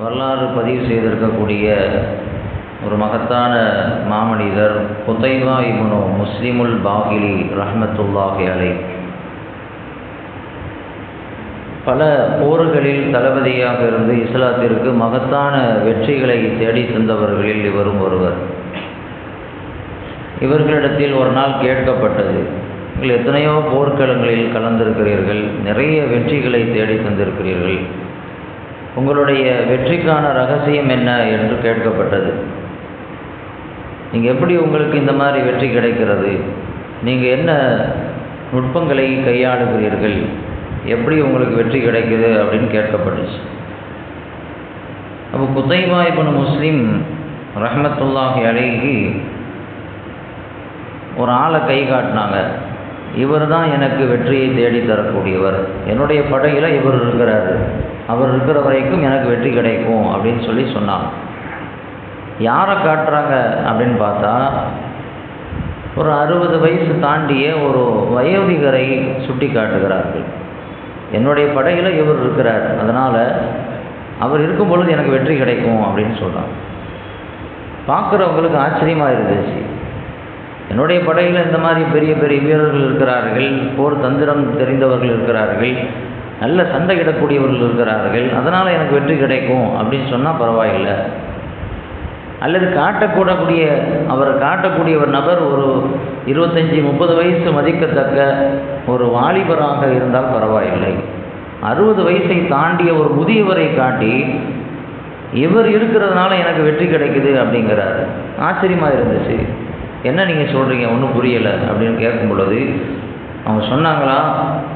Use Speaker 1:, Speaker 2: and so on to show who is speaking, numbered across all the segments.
Speaker 1: வரலாறு பதிவு செய்திருக்கக்கூடிய ஒரு மகத்தான மாமனிதர் குத்தைவா இப்னு முஸ்லிமுல் பாகிலி ரஹமத்துல்லாஹி அலை. பல போர்களில் தளபதியாக இருந்து இஸ்லாத்திற்கு மகத்தான வெற்றிகளை தேடி தந்தவர்களில் இவரும் ஒருவர். இவர்களிடத்தில் ஒரு நாள் கேட்கப்பட்டது நீங்கள் எத்தனையோ போர்க்களங்களில் கலந்திருக்கிறீர்கள் நிறைய வெற்றிகளை தேடி தந்திருக்கிறீர்கள். உங்களுடைய வெற்றிக்கான ரகசியம் என்ன என்று கேட்கப்பட்டது. நீங்கள் எப்படி உங்களுக்கு இந்த மாதிரி வெற்றி கிடைக்கிறது? நீங்கள் என்ன நுட்பங்களை கையாளுகிறீர்கள்? எப்படி உங்களுக்கு வெற்றி கிடைக்குது அப்படின்னு கேட்கப்பட்டுச்சு. அப்போ குத்தைபா இப்னு முஸ்லீம் ரஹமத்துல்லாஹி அழகி ஒரு ஆளை கை காட்டினாங்க. இவர் தான் எனக்கு வெற்றியை தேடி தரக்கூடியவர் என்னுடைய படையில் இவர் இருக்கிறாரு. அவர் இருக்கிற வரைக்கும் எனக்கு வெற்றி கிடைக்கும் அப்படின்னு சொல்லி சொன்னாங்க. யாரை காட்டுறாங்க அப்படின்னு பார்த்தா ஒரு அறுபது வயசு தாண்டிய ஒரு வயோதிகரை சுட்டி காட்டுகிறார்கள். என்னுடைய படையில் இவர் இருக்கிறார். அதனால் அவர் இருக்கும் பொழுது எனக்கு வெற்றி கிடைக்கும் அப்படின்னு சொல்கிறாங்க பார்க்குறவங்களுக்கு ஆச்சரியமாக இருந்துச்சு. என்னுடைய படையில் இந்த மாதிரி பெரிய பெரிய வீரர்கள் இருக்கிறார்கள் போர் தந்திரம் தெரிந்தவர்கள் இருக்கிறார்கள். நல்ல சண்டையிடக்கூடியவர்கள் இருக்கிறார்கள். அதனால் எனக்கு வெற்றி கிடைக்கும் அப்படின்னு சொன்னால் பரவாயில்லை. அல்லது காட்டக்கூடக்கூடிய அவர் காட்டக்கூடிய ஒரு நபர் ஒரு இருபத்தஞ்சி முப்பது வயசு மதிக்கத்தக்க ஒரு வாலிபராக இருந்தால் பரவாயில்லை. அறுபது வயசை தாண்டிய ஒரு முதியவரை காட்டி இவர் இருக்கிறதுனால எனக்கு வெற்றி கிடைக்குது அப்படிங்கிறாரு. ஆச்சரியமாக இருந்துச்சு. என்ன நீங்கள் சொல்கிறீங்க ஒன்றும் புரியலை அப்படின்னு கேட்கும் பொழுது அவங்க சொன்னாங்களா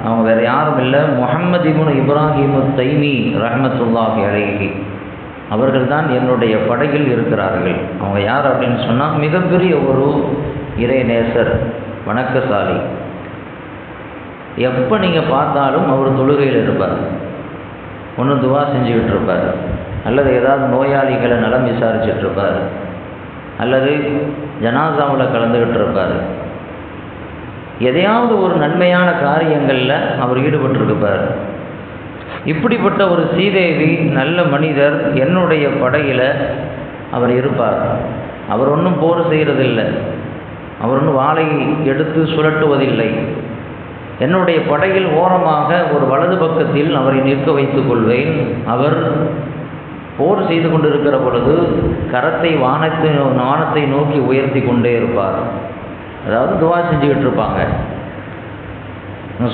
Speaker 1: அவங்க வேறு யாரும் இல்லை. முகம்மது இபுன் இப்ராஹிமு தைமி ரஹமத்துல்லாஹி அழகி அவர்கள் தான் என்னுடைய படையில் இருக்கிறார்கள். அவங்க யார் அப்படின்னு சொன்னால் மிகப்பெரிய ஒரு இறைநேசர் வணக்கசாலி. எப்போ நீங்கள் பார்த்தாலும் அவர் தொழுகையில் இருப்பார். ஒன்று துவா செஞ்சுக்கிட்டு இருப்பார். அல்லது ஏதாவது நோயாளிகளை நலம் விசாரிச்சுட்டு இருப்பார். அல்லது ஜனாசாவில் கலந்துக்கிட்டு இருப்பார். எதையாவது ஒரு நன்மையான காரியங்களில் அவர் ஈடுபட்டிருப்பார் இப்படிப்பட்ட ஒரு சீதேவி நல்ல மனிதர் என்னுடைய படையில் அவர் இருப்பார். அவர் ஒன்றும் போர் செய்கிறதில்லை அவர் ஒன்றும் வாளை எடுத்து சுழட்டுவதில்லை. என்னுடைய படையில் ஓரமாக ஒரு வலது பக்கத்தில் அவரை நிற்க வைத்துக் கொள்வேன். அவர் போர் செய்து கொண்டிருக்கிற பொழுது கரத்தை வானத்தை வானத்தை நோக்கி உயர்த்தி கொண்டே இருப்பார். அதாவது துவா செஞ்சுக்கிட்டு இருப்பாங்க.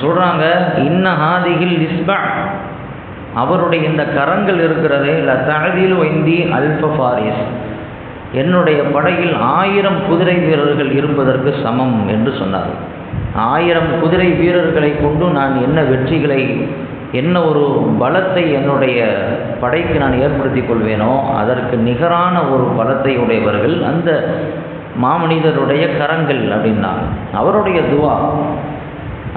Speaker 1: சொல்கிறாங்க இன்ன ஹாதிகில் இஸ்பா அவருடைய இந்த கரங்கள் இருக்கிறதே லத்தகதில் வைந்தி அல்ப ஃபாரிஸ். என்னுடைய படையில் ஆயிரம் குதிரை வீரர்கள் இருப்பதற்கு சமம் என்று சொன்னார். ஆயிரம் குதிரை வீரர்களை கொண்டு நான் என்ன வெற்றிகளை என்ன ஒரு பலத்தை என்னுடைய படைக்கு நான் ஏற்படுத்தி கொள்வேனோ அதற்கு நிகரான ஒரு பலத்தை உடையவர்கள் அந்த மாமனிதருடைய கரங்கள் அப்படின்னாங்க. அவருடைய துவா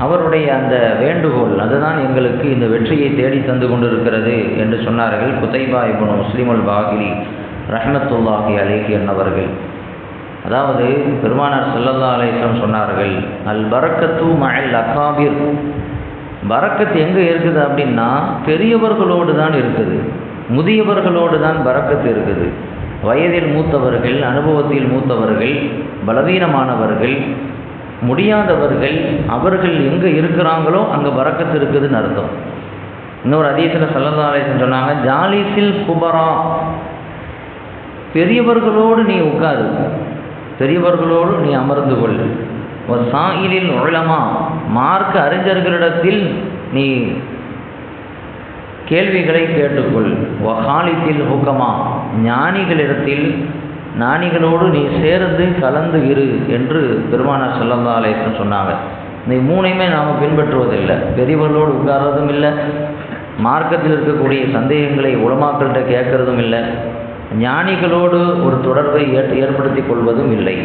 Speaker 1: அவருடைய அந்த வேண்டுகோள் அதுதான் எங்களுக்கு இந்த வெற்றியை தேடி தந்து கொண்டிருக்கிறது என்று சொன்னார்கள் குத்தைபா இபுன் முஸ்லிமுல் பாகிலி ரஹமத்துல்லாஹி அலேஹி என்னவர்கள் அதாவது பெருமானார் சல்லல்லா அலேஸ்லம் சொன்னார்கள் அல் பரக்கத்து மழல் அக்காபிர் பரக்கத்து எங்கே இருக்குது அப்படின்னா பெரியவர்களோடு தான் இருக்குது முதியவர்களோடு தான் பரக்கத்து இருக்குது. வயதில் மூத்தவர்கள் அனுபவத்தில் மூத்தவர்கள் பலவீனமானவர்கள் முடியாதவர்கள் அவர்கள் எங்கே இருக்கிறாங்களோ அங்கே பறக்கத்து இருக்குதுன்னு அர்த்தம். இன்னொரு அதீசில் சல்லதாலேசன் சொன்னாங்க ஜாலிசில் குபரா. பெரியவர்களோடு நீ உட்காரு. பெரியவர்களோடு நீ அமர்ந்து கொள். ஒரு சாயிலில் உழமா மார்க்க அறிஞர்களிடத்தில் நீ கேள்விகளை கேட்டுக்கொள். வஹாலித்தில் ஹுக்கமா ஞானிகளிடத்தில் ஞானிகளோடு நீ சேர்ந்து கலந்து இரு என்று பெருமானார் செல்லந்தா அலேசன் சொன்னாங்க. இந்த மூணையுமே நாம் பின்பற்றுவதில்லை. பெரியவர்களோடு உட்கார்றதும் இல்லை. மார்க்கத்தில் இருக்கக்கூடிய சந்தேகங்களை உளமாக்கள்கிட்ட கேட்கறதும் இல்லை. ஞானிகளோடு ஒரு தொடர்பை ஏற்படுத்தி கொள்வதும் இல்லை.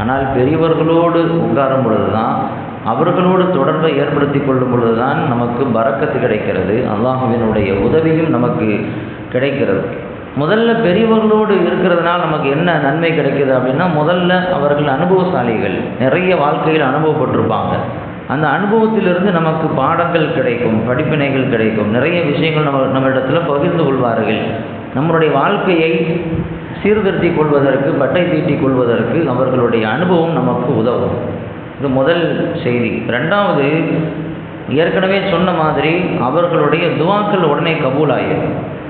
Speaker 1: ஆனால் பெரியவர்களோடு உட்காரும் பொழுது தான் அவர்களோடு தொடர்பை ஏற்படுத்தி கொள்ளும் பொழுது தான் நமக்கு பறக்கத்து கிடைக்கிறது. அல்லாஹுவினுடைய உதவியும் நமக்கு கிடைக்கிறது. முதல்ல பெரியவர்களோடு இருக்கிறதுனால நமக்கு என்ன நன்மை கிடைக்குது அப்படின்னா முதல்ல அவர்கள் அனுபவசாலிகள். நிறைய வாழ்க்கையில் அனுபவப்பட்டிருப்பாங்க. அந்த அனுபவத்திலிருந்து நமக்கு பாடங்கள் கிடைக்கும் படிப்பினைகள் கிடைக்கும். நிறைய விஷயங்கள் நம்ம நம்மளிடத்தில் பகிர்ந்து கொள்வார்கள். நம்மளுடைய வாழ்க்கையை சீர்திருத்திக் கொள்வதற்கு பட்டை தீட்டிக் கொள்வதற்கு அவர்களுடைய அனுபவம் நமக்கு உதவும். இது முதல் செய்தி. ரெண்டாவது ஏற்கனவே சொன்ன மாதிரி அவர்களுடைய துவாக்கள் உடனே கபூலாயிரும்.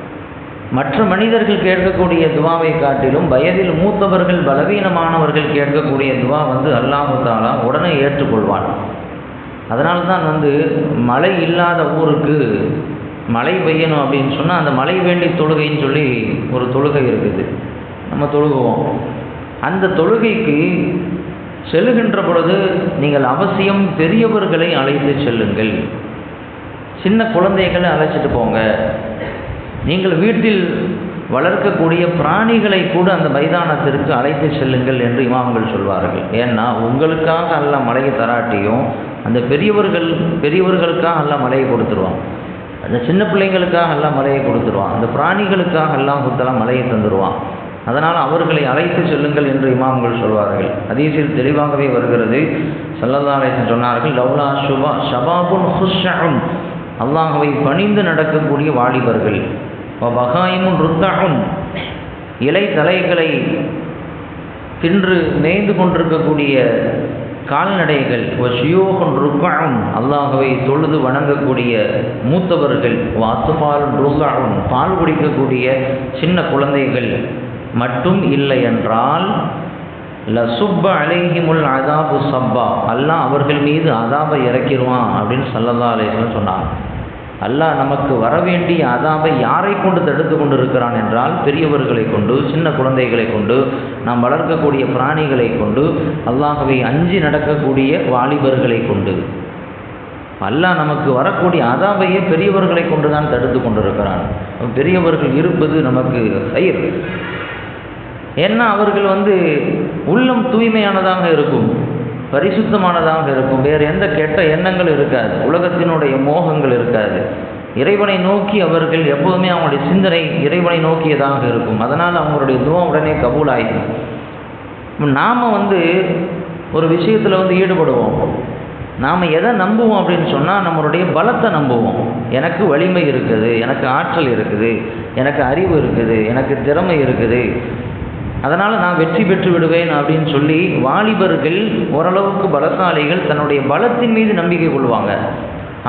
Speaker 1: மற்ற மனிதர்கள் கேட்கக்கூடிய துவாவை காட்டிலும் வயதில் மூத்தவர்கள் பலவீனமானவர்கள் கேட்கக்கூடிய துவா வந்து அல்லாஹு தாலா உடனே ஏற்றுக்கொள்வான். அதனால தான் வந்து மழை இல்லாத ஊருக்கு மழை பெய்யணும் அப்படின்னு சொன்னால் அந்த மழை வேண்டி தொழுகைன்னு சொல்லி ஒரு தொழுகை இருக்குது. நம்ம தொழுகுவோம். அந்த தொழுகைக்கு செல்லுகின்ற பொழுது நீங்கள் அவசியம் பெரியவர்களை அழைத்து செல்லுங்கள். சின்ன குழந்தைகளை அழைச்சிட்டு போங்க. நீங்கள் வீட்டில் வளர்க்கக்கூடிய பிராணிகளை கூட அந்த மைதானத்திற்கு அழைத்து செல்லுங்கள் என்று இமாமங்கள் சொல்வார்கள். ஏன்னா உங்களுக்காக அல்ல மலையை தராட்டியும் அந்த பெரியவர்கள் பெரியவர்களுக்காக அல்ல மலையை கொடுத்துருவான். அந்த சின்ன பிள்ளைங்களுக்காக எல்லாம் மலையை கொடுத்துருவான். அந்த பிராணிகளுக்காக எல்லாம் கொடுத்தலாம் மலையை தந்துடுவான் அதனால் அவர்களை அழைத்து செல்லுங்கள் என்று இமாம்கள் சொல்வார்கள். அதீசில் தெளிவாகவே வருகிறது. சல்லல்லாஹ் சொன்னார்கள் லவ்லா சுபா ஷபாபுன் ஹுஷன் அல்லாஹவை பணிந்து நடக்கக்கூடிய வாலிபர்கள். பகாயமும் ருத்தாகும் இலை தலைகளை தின்று மேய்ந்து கொண்டிருக்கக்கூடிய கால்நடைகள் ஷியோகன் ருக்காகும் அல்லாஹவை தொழுது வணங்கக்கூடிய மூத்தவர்கள் வாத்துபால் ருக்காகும் பால் குடிக்கக்கூடிய சின்ன குழந்தைகள் மட்டும் இல்லை என்றால் லசுப்ப சுப்ப அலைஹிமுல் அதாபு சப்பா அல்லாஹ் அவர்கள் மீது அதாபை இறக்கிடுவான் அப்படின்னு சல்லல்லா அலேஸ்வரம் சொன்னாங்க. அல்லாஹ் நமக்கு வரவேண்டிய அதாபை யாரை கொண்டு தடுத்து கொண்டு இருக்கிறான் என்றால் பெரியவர்களை கொண்டு சின்ன குழந்தைகளை கொண்டு நாம் வளர்க்கக்கூடிய பிராணிகளை கொண்டு அல்லாஹவை அஞ்சி நடக்கக்கூடிய வாலிபர்களை கொண்டு. அல்லாஹ் நமக்கு வரக்கூடிய அதாவையே பெரியவர்களை கொண்டு தான் தடுத்து கொண்டிருக்கிறான் பெரியவர்கள் இருப்பது நமக்கு சயிர் ஏன்னா அவர்கள் வந்து உள்ளம் தூய்மையானதாக இருக்கும். பரிசுத்தமானதாக இருக்கும். வேறு எந்த கெட்ட எண்ணங்கள் இருக்காது. உலகத்தினுடைய மோகங்கள் இருக்காது. இறைவனை நோக்கி அவர்கள் எப்போதுமே அவங்களுடைய சிந்தனை இறைவனை நோக்கியதாக இருக்கும். அதனால் அவங்களுடைய துவம் உடனே கபூலாயிடும். நாம் வந்து ஒரு விஷயத்தில் வந்து ஈடுபடுவோம். நாம் எதை நம்புவோம் அப்படின்னு சொன்னால் நம்மளுடைய பலத்தை நம்புவோம். எனக்கு வலிமை இருக்குது எனக்கு ஆற்றல் இருக்குது எனக்கு அறிவு இருக்குது எனக்கு திறமை இருக்குது. அதனால் நான் வெற்றி பெற்று விடுவேன் அப்படின்னு சொல்லி வாலிபர்கள் ஓரளவுக்கு பலசாலிகள் தன்னுடைய பலத்தின் மீது நம்பிக்கை கொள்வாங்க.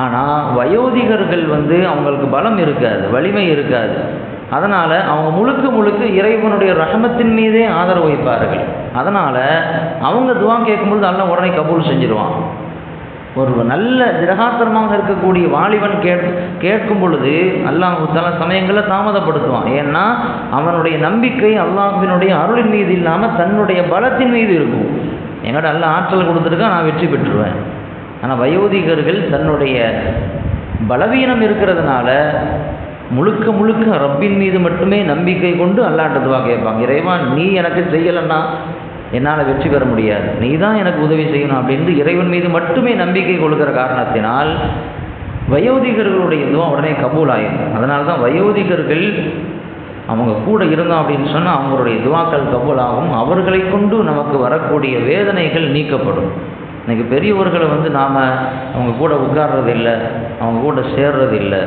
Speaker 1: ஆனால் வயோதிகர்கள் வந்து அவங்களுக்கு பலம் இருக்காது வலிமை இருக்காது. அதனால் அவங்க முழுக்க முழுக்க இறைவனுடைய ரகமத்தின் மீதே ஆதரவு வைப்பார்கள். அதனால் அவங்க துவா கேட்கும்பொழுது அல்ல உடனே கபூல் செஞ்சிருவான். ஒரு நல்ல திரகாத்திரமாக இருக்கக்கூடிய வாலிபன் கேட் கேட்கும் பொழுது அல்லாஹு தலா சமயங்களில் தாமதப்படுத்துவான். ஏன்னா அவனுடைய நம்பிக்கை அல்லாஹினுடைய அருளின் மீது இல்லாமல் தன்னுடைய பலத்தின் மீது இருக்கும். என்கிட்ட நல்ல ஆற்றல் கொடுத்துருக்கா நான் வெற்றி பெற்றுருவேன். ஆனால் வயோதிகர்கள் தன்னுடைய பலவீனம் இருக்கிறதுனால முழுக்க முழுக்க ரப்பின் மீது மட்டுமே நம்பிக்கை கொண்டு அல்லாட்டதுவா கேட்பாங்க. இறைவா நீ எனக்கு செய்யலைன்னா என்னால் வெற்றி பெற முடியாது. நீ தான் எனக்கு உதவி செய்யணும் அப்படின்ட்டு இறைவன் மீது மட்டுமே நம்பிக்கை கொள்கிற காரணத்தினால் வயோதிகர்களுடைய இதுவும் உடனே கபூல் ஆயிடும் அதனால தான் வயோதிகர்கள் அவங்க கூட இருந்தோம் அப்படின்னு சொன்னால் அவங்களுடைய துவாக்கள் கபூல் ஆகும் அவர்களை கொண்டு நமக்கு வரக்கூடிய வேதனைகள் நீக்கப்படும். இன்றைக்கி பெரியவர்களை வந்து நாம் அவங்க கூட உட்கார்றது இல்லை அவங்க கூட சேர்றது இல்லை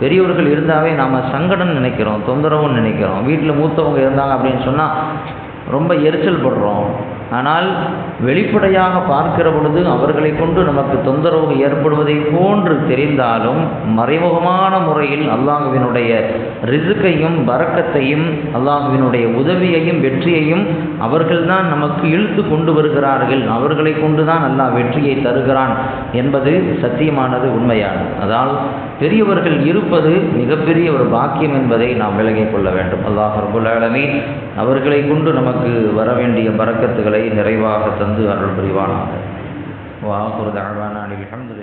Speaker 1: பெரியவர்கள் இருந்தாவே நாம் சங்கடம் நினைக்கிறோம் தொந்தரவும் நினைக்கிறோம். வீட்டில் மூத்தவங்க இருந்தாங்க அப்படின்னு சொன்னால் ரொம்ப எரிச்சல் படுறோம். ஆனால் வெளிப்படையாக பார்க்கிற பொழுது அவர்களை கொண்டு நமக்கு தொந்தரவு ஏற்படுவதை போன்று தெரிந்தாலும் மறைமுகமான முறையில் அல்லாஹுவினுடைய ரிசுக்கையும் வரக்கத்தையும் அல்லாஹுவினுடைய உதவியையும் வெற்றியையும் அவர்கள்தான் நமக்கு இழுத்து கொண்டு வருகிறார்கள். அவர்களை கொண்டு தான் அல்லாஹ் வெற்றியை தருகிறான் என்பது சத்தியமானது உண்மையானது. அதால் பெரியவர்கள் இருப்பது மிகப்பெரிய ஒரு பாக்கியம் என்பதை நாம் விலகிக் கொள்ள வேண்டும். அல்லாஹ் ரபுல் ஆலமீன் அவர்களை கொண்டு நமக்கு வர வேண்டிய பறக்கத்துகளை நிறைவாக தந்து அருள் புரிவானாக. வாக்குறு தாழ்வான அலமதுல்லா